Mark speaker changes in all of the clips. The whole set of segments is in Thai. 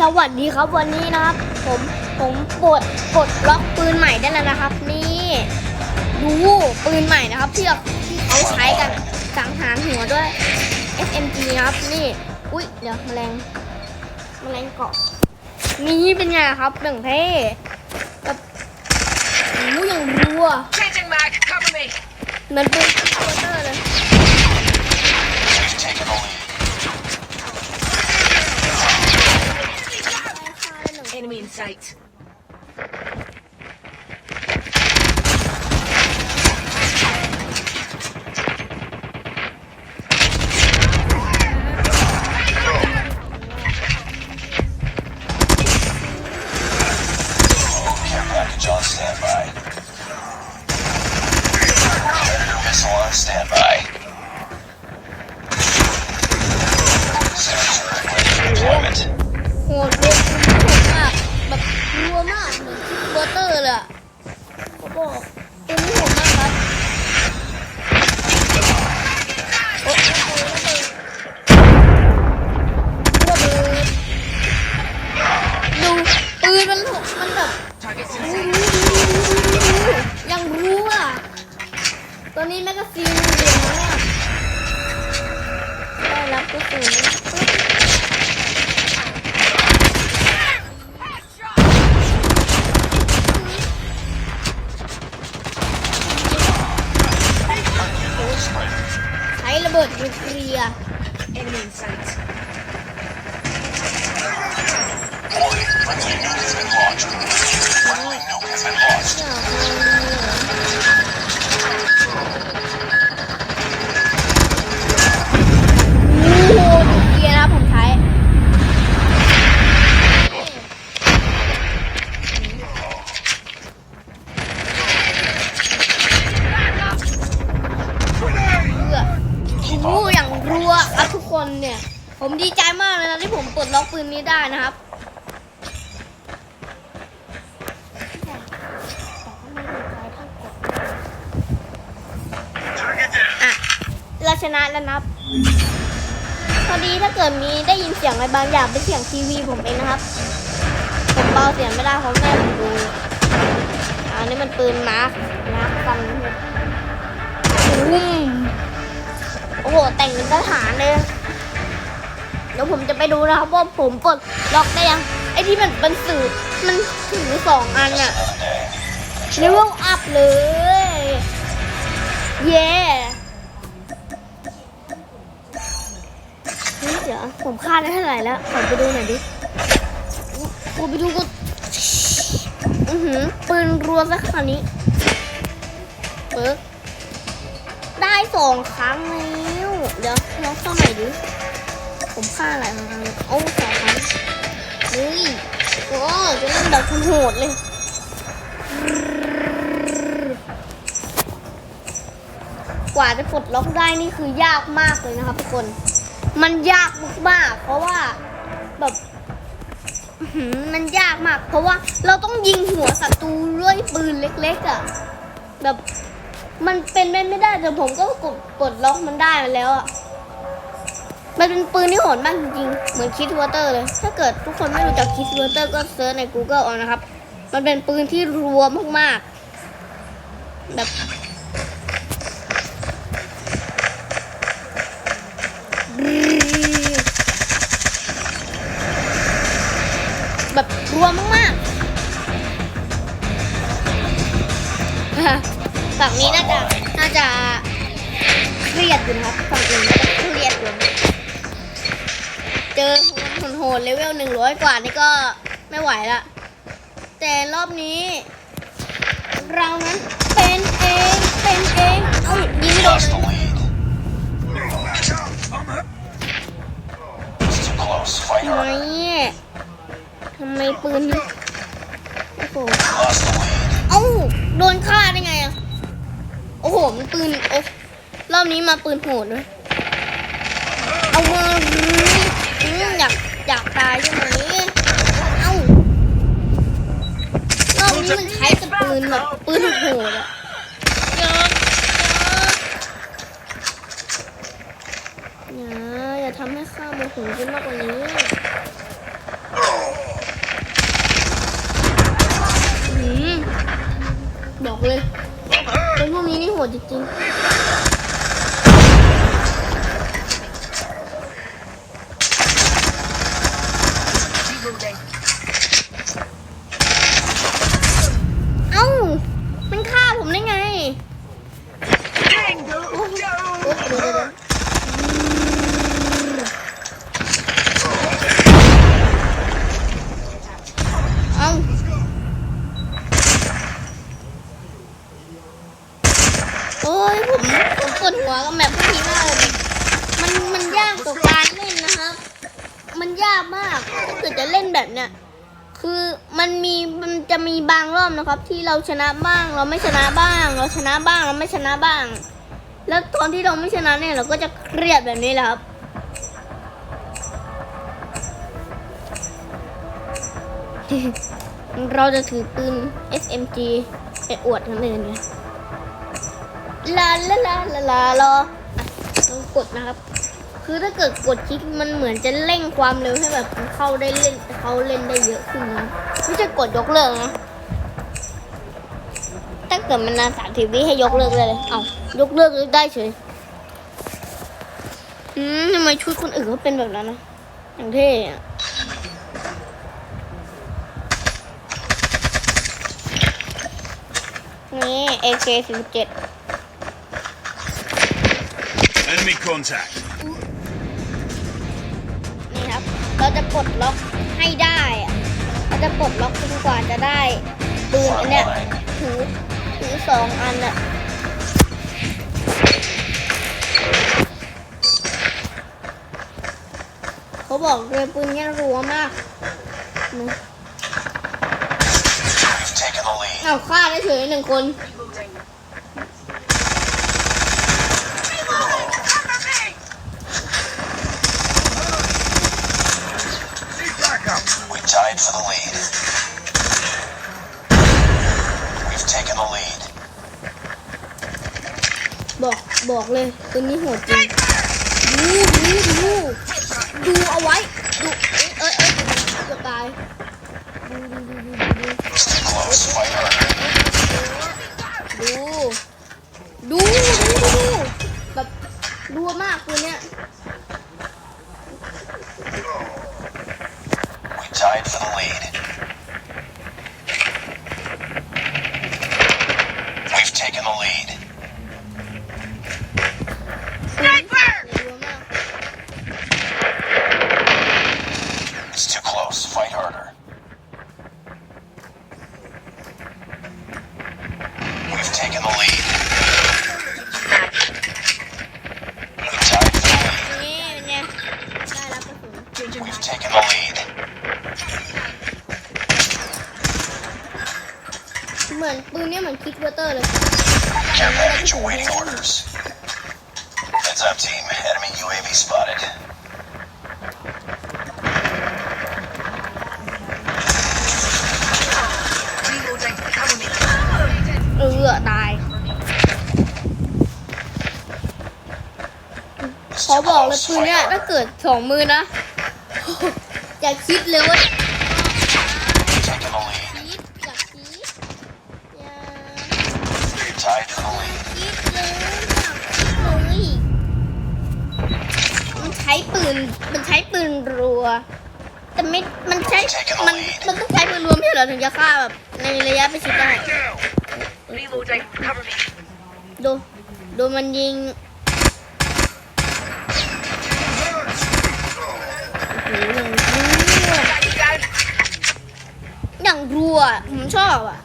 Speaker 1: สวัสดีครับวันนี้นะครับ ผมผมปลดปลดล็อกปืนใหม่ได้แล้วนะครับ นี่ดูปืนใหม่นะครับที่ที่เขาใช้กันสังหารหัวด้วย SMG นะครับนี่อุ้ยเดี๋ยวแมลงแมลงเกาะนี่เป็นไงครับหนึ่งเท่แบบอู้อย่างรัว
Speaker 2: Changing mag, cover me.
Speaker 1: เหมือนปืนโคเตอร์เลย
Speaker 2: Enemy in sight.
Speaker 1: ปืนมันมันแบบยังรู้อะตัวนี้แมกกาซีนเหลืองแล้วอะได้รับกระสุนใช้ระเบิดนิวเคลียร์ and lost. นะแล้วนะครับพอดีถ้าเกิดมีได้ยินเสียงอะไรบางอย่างเป็นเสียงทีวีผมเองนะครับ ผมเบาเสียงไม่ได้เพราะแม่ผมดูอันนี้มันปืนมาร์คมาร์คกันอุ้มโอ้โหแต่งเป็นทหารเลยเดี๋ยวผมจะไปดูนะครับว่าผมปลดล็อกได้ยังไอ้ที่มันเป็นสื่อมันถือสองอันอะเลเวลอัพเลย เย้ ผมค่าได้เท่าไหร่แล้วขอไปดูหน่อยดิกูไปดูกูอือหือปืนรัวสักขนาดนี้เปิดได้สองครั้งแล้วเดี๋ยวลองเข้าใหม่ดิ ผมฆ่าอะไรมาครั้งโอ้สองครั้งเฮ้ยโอ้จะเล่นแบบโหดเลยกว่าจะปลดล็อกได้นี่คือยากมากเลยนะครับทุกคน มันยากมากๆเพราะว่าแบบมันยากมาก เพราะว่าเราต้องยิงหัวศัตรูด้วยปืนเล็ก ๆอะ่ะ แบบมันเป็นไปไม่ได้แต่ผมก็กดกดล็อกมันได้มาแล้วอะ มันเป็นปืนที่โหดมากจริงๆ เหมือนคิดวอเตอร์เลย ถ้าเกิดทุกคนไม่รู้จักคิดวอเตอร์ก็เซิร์ชใน Google เอานะครับ มันเป็นปืนที่รัวมากๆ แบบ ฝั่งนี้น่าจะน่าจะเครียดอยู่นะครับฝั่งอื่นน่าจะเครียดอยู่เจอคนโหดๆเลเวลหนึ่งร้อยกว่านี่ก็ไม่ไหวละแต่รอบนี้ เรานั้นเป็นเองเป็นเองเอายิงโดนทำไมเนี่ยทำไมปืนโอ้โหเอ้าโดนฆ่าได้ไงอะ โอ้โห มันปืน โอ้รอบนี้มาปืนโหดเลยเอามาอยากอยากตายใช่ไหมเอ้ารอบนี้มันใช้แต่ปืนแบบปืนโหดอะยอย่าอย่าทำให้ข้าโมโหขึ้นมากกว่านี้หือบอกเลย 我的金 มันยากมากถ้าเกิดจะเล่นแบบเนี้ยคือมันมีมันจะมีบางรอบนะครับ ที่เราชนะบ้าง เราไม่ชนะบ้าง เราชนะบ้างเราไม่ชนะบ้าง แล้วตอนที่เราไม่ชนะเนี่ยเราก็จะเครียดแบบนี้แหละครับเราจะถือปืน SMG ไปอวดคนอื่นไงลาลาลาลาลารอลองกดนะครับ คือถ้าเกิดกดคลิกมันเหมือนจะเร่งความเร็วให้แบบเข้าได้เล่นเขาเล่นได้เยอะขึ้นนะไม่ใช่กดยกเลิกนะถ้าเกิดมันนานสามสิบวิให้ยกเลิกเลยเอายกเลิกได้เฉยอืมทำไมชุดคนอื่นเขาเป็นแบบนั้นนะอย่างเท่อะนี่ AK 47
Speaker 3: Enemy contact.
Speaker 1: เราจะปลดล็อกให้ได้อะเราจะปลดล็อกจนกว่าจะได้ปืนอันเนี้ยถือถือสองอันอะเขาบอกเลยปืนเนี้ยรัวมากนะ
Speaker 3: We've taken the lead.
Speaker 1: เอาฆ่าได้เฉยหนึ่งคน
Speaker 3: tied for the lead. We've taken the lead.
Speaker 1: บอกบอกเลยปืนนี้โหดจริงดูดูดูดูเอาไว้ดูเอ้ยเอ้ยเกือบตายดูดูดูดูดู
Speaker 3: It's too close. Fight harder.
Speaker 1: ดูดูดูดูแบบรัวมากปืนเนี้ย
Speaker 3: tied for the lead.
Speaker 1: เหมือนปืนเนี้ยเหมือนคิกเวอร์เตอร์เลย
Speaker 3: Care package awaiting orders. Heads up, team. Enemy UAV spotted.
Speaker 2: Reloading. Cover me.
Speaker 1: เออตาย
Speaker 3: It's
Speaker 1: ขอ
Speaker 3: too
Speaker 1: บอกเลย
Speaker 3: close.
Speaker 1: ปืน
Speaker 3: Fight
Speaker 1: เนี้ยถ้า
Speaker 3: harder.
Speaker 1: เกิดสองมือนะ อย่าคิดเลยว่า นมันใช้ปืนรัว แต่ไม่ มันใช้ มัน มันต้องใช้ปืนรัวไม่ใช่เหรอถึงจะฆ่าแบบในระยะประชิดได้
Speaker 2: Reloading. Cover me.
Speaker 1: ดู ดูมันยิงโอ้โหอย่างรัว
Speaker 2: Got you down.
Speaker 1: อย่างรัว ผมชอบอะ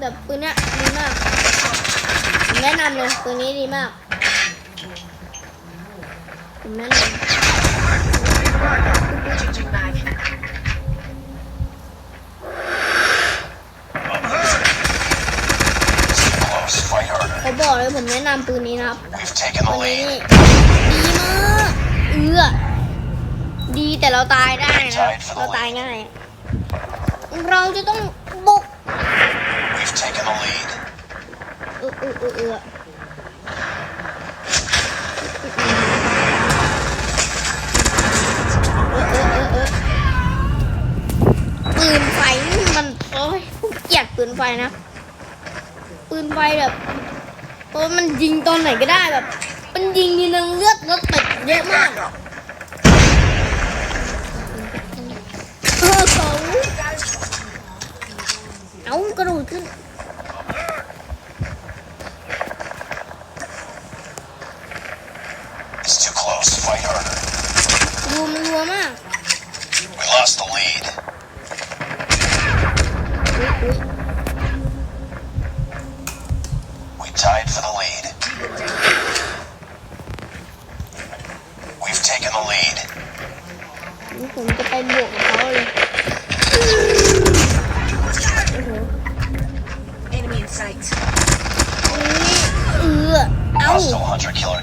Speaker 1: แบบปืนเนี้ยดีมากผมแนะนำเลยปืนนี้ดีมากผมแนะน
Speaker 2: Changing mag.
Speaker 3: It's too close. Fight harder. ำ
Speaker 1: เขาบอกเลยผมแนะนำปืนนี้นะครับปืนนี้ดีมากเอือดีแต่เราตายได้นะครับเราตายง่าย เราจะต้องบุกเออเออเออ ปืนไฟนี่มันโอ้ยผมเกลียดปืนไฟนะ ปืนไฟแบบโอ้ราะมันยิงตอนไหนก็ได้แบบ มันยิงทีนังเลือดรถติดเยอะมากเออเขาเอากระโดดขึ้น
Speaker 3: Contra Killer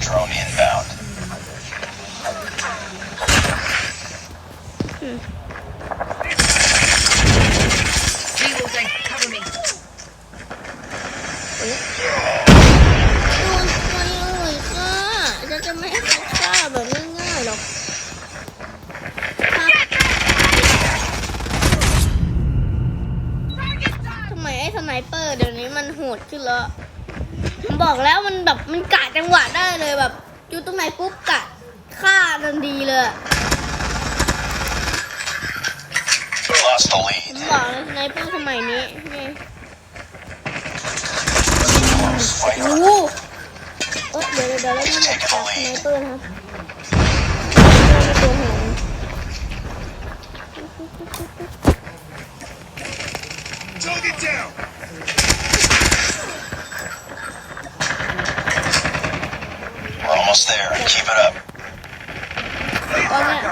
Speaker 1: ฆ่าทันทีเลย
Speaker 3: We lost the
Speaker 1: ผม
Speaker 3: lead.
Speaker 1: บอกเลยสไนเปอร์สมัยนี้นี่
Speaker 3: Close. Fight
Speaker 1: โอ้
Speaker 3: harder.
Speaker 1: โหเอ้ยเดี๋ยวเดี๋ยวเดี๋ยวเล่นแบบจากสไนเปอร์นะครับสไนเปอร์มีตัวหาง
Speaker 3: Target down. We're almost there. Keep it up.
Speaker 1: ตอนเนี้ย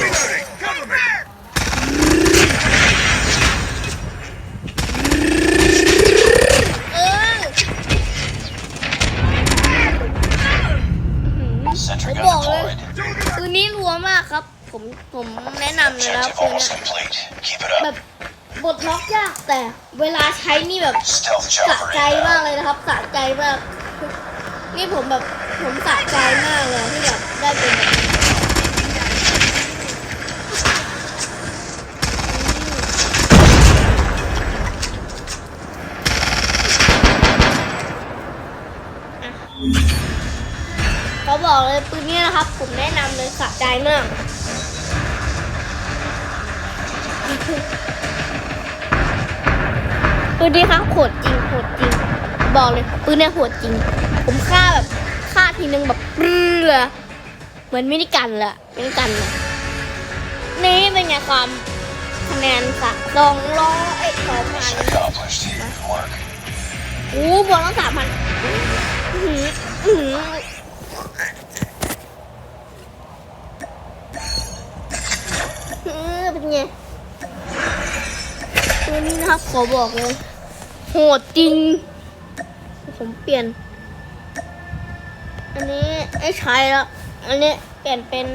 Speaker 3: Reloading. Cover me.
Speaker 1: เออ
Speaker 3: Sentry
Speaker 1: Ủa,
Speaker 3: gun
Speaker 1: bộ
Speaker 3: deployed.
Speaker 1: ปืนนี้รัวมากครับ ผมผมแนะนำเลยนะครับ
Speaker 3: Objective
Speaker 1: ปืน
Speaker 3: almost
Speaker 1: ย
Speaker 3: complete. Keep it
Speaker 1: แบ
Speaker 3: up.
Speaker 1: บปลดล็อกยากแต่เวลาใช้นี่แบบ
Speaker 3: Stealth
Speaker 1: สะ
Speaker 3: chopper
Speaker 1: ใจมาก
Speaker 3: inbound.
Speaker 1: เลยนะครับสะใจมาก นี่ผมแบบ ผมสะใจมากเลยที่แบบได้เป็นแบบนี้เขาบอกเลยปืนนี้นะครับ ผมแนะนำเลยสะใจมากปืนนี้ครับโหดจริงโหดจริง บอกเลยปืนเนี้ยโหดจริง ผมฆ่าแบบ ทีนึงแบบเรือเหมือนมินิกันเลยมินิกันเลยนี่เป็นไงความคะแนนค่ะสองร้อยสองพันโอ้บอลต้องสามพันเออเป็นไงตัวนี้นะครับขอบอกเลยโหดจริง ผมเปลี่ยน อันนี้ไอ้ใช้แล้ว อันนี้เปลี่ยนเป็น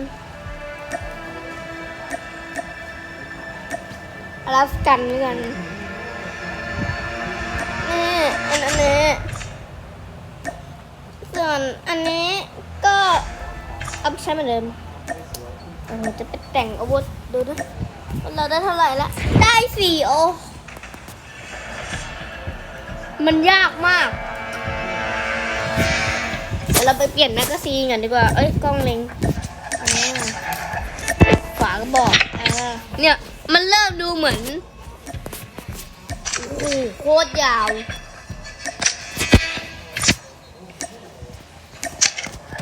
Speaker 1: อลาสกันด้วยกันนี่อันอันนี้ส่วนอันนี้ก็เอาไปใช้เหมือนเดิมเออจะไปแต่งอาวุธดูนะว่าเราได้เท่าไหร่ละ ได้สี่โอ มันยากมาก ดี๋ยวเราไปเปลี่ยนแมกกาซีนกันดีกว่า เอ้ยกล้องเล็งฝากระบอกเนี่ย มันเริ่มดูเหมือนโอ้โหโคตรยาว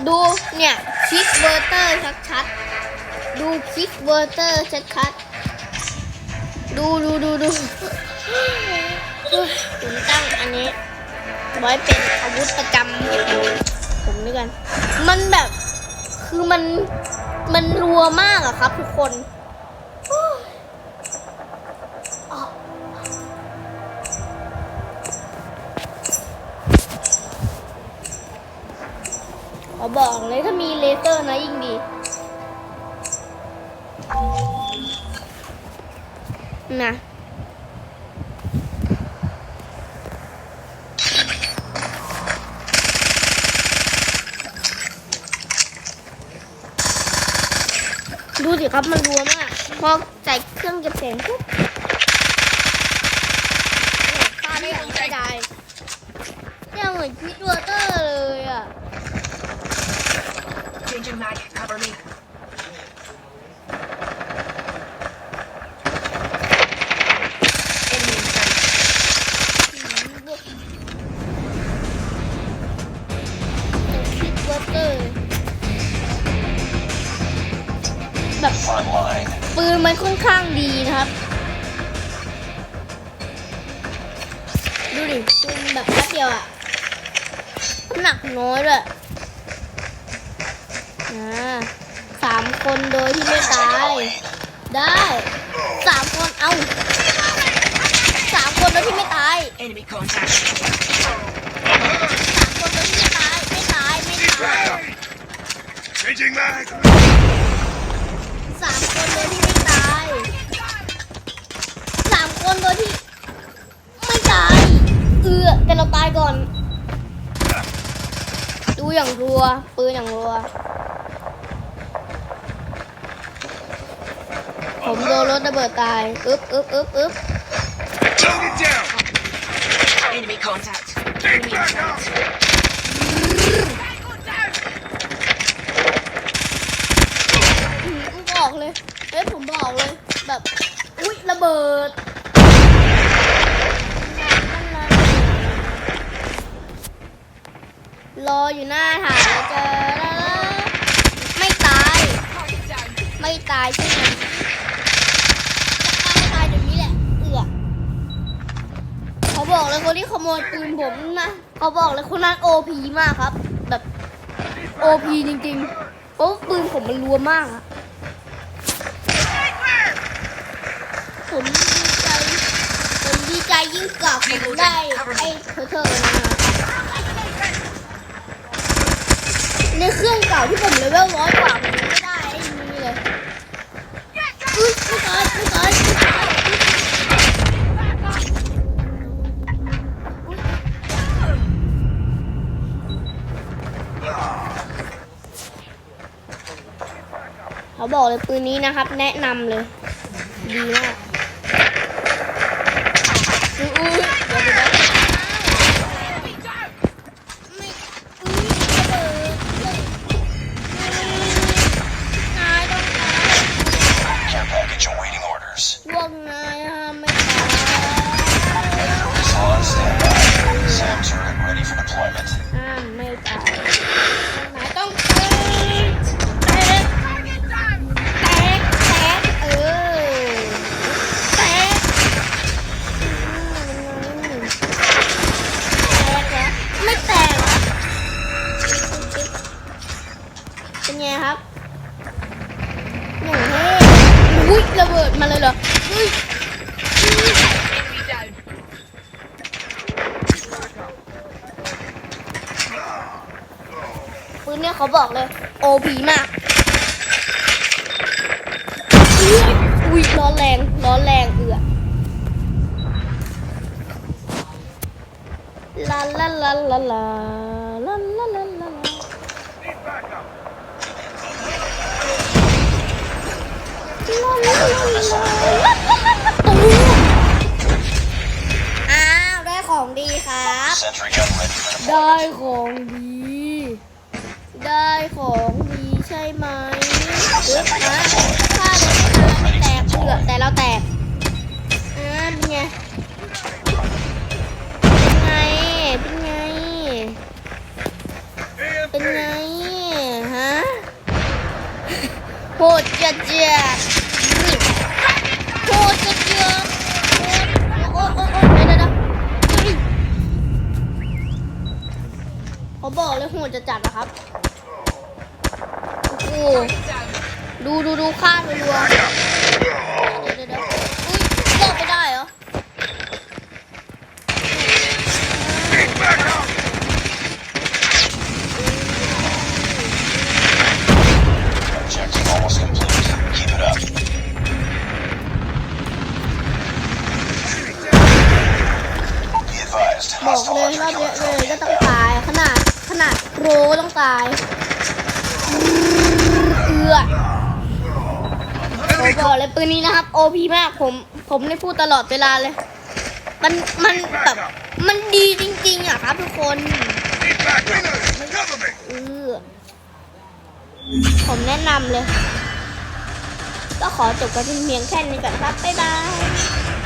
Speaker 1: ดูเนี่ยคิกเวอร์เตอร์ชัดๆ ดูคิกเวอร์เตอร์ชัดๆ ดูดูดูดูผมตั้งอันนี้ ไว้เป็นอาวุธประจำ ผมด้วยกัน มันแบบ คือมัน มันรัวมากอะครับ ทุกคนอ้ยอะขอบอกเลยถ้ามีเลเซอร์นะยิ่งดี นะ ครับมันรัวมากพอใส่เครื่องเก็บเสียงปุ๊บโอ้าได้อย่างง่ายดายอะเหมือนคิดวอเตอร์เลยอะ
Speaker 2: Changing mag. Cover me.
Speaker 1: ได้สามคนเอาสามคนโดยที่ไม่ตาย
Speaker 2: Enemy contact.
Speaker 1: สามคนโดยที่ไม่ตายไม่ตายไม่ตาย
Speaker 3: Changing mag.
Speaker 1: สามคนโดยที่ไม่ตายสามคนโดยที่ ไม่ตาย เออแต่เราตายก่อน ดูอย่างรัว ปืนอย่างรัว ผมโดนรถระเบิดตาย อึ๊บอึ๊บอึ๊บอึ๊บ
Speaker 3: Target down.
Speaker 2: Enemy contact. Enemy in sight.
Speaker 1: อืมบอกเลย เอ้ยผมบอกเลย แบบ อุ๊ยระเบิด รออยู่หน้าฐานเจอแล้วไม่ตาย
Speaker 2: Target down.
Speaker 1: ไม่ตายใช่ไหมจะฆ่าไม่ตายเดี๋ยวนี้แหละ เอือกเขา บอกเลยคนที่ขโมยปืนผมนะเขาบอกเลยคนนั้นโอพีมากครับ แบบโอพีจริงๆเพราะปืนผมมันรัวมากอะผมดีใจผมดีใจยิ่งกว่าผมได้ไอ้เธอเธอๆนะในเครื่องเก่าที่ผมเลเวลร้อยกว่าผมไม่ได้ไอ้นี้เลย อุ๊ยไม่ตายไม่ตายไม่ตายเขา บอกเลยปืนนี้นะครับ แนะนำเลย ดีมาก บอกเลย โอพีมาก อุ้ยร้อนแรง ร้อนแรงเอือลาลาลาลาลาลาลาลาลา
Speaker 3: Need backup.
Speaker 1: อ้าว ได้ของดีครับ ได้ของดี ได้ของดีใช่ไหมเฮ้ยนะถ้าเดินไม่แตกเผือแต่เราแตกอ่าเป็นไง เป็นไง เป็นไง เป็นไง ฮะ โหดจัดจัดโหดจัดจัดโอ้โอ้โอ้เดี๋ยวเดี๋ยวเขาบอกเลยโหดจัดจัด นาดโปรก็ต้องตายเอือผมบอกเลยปืนนี้นะครับ โอพีมากผม ผมได้พูดตลอดเวลาเลย มันมันแบบมันดีจริง ๆอะครับทุกคน
Speaker 3: Need backup. Cover me.
Speaker 1: เออผมแนะนำเลย ก็ขอจบกันเพียงแค่นี้ก่อนครับ บ๊ายบาย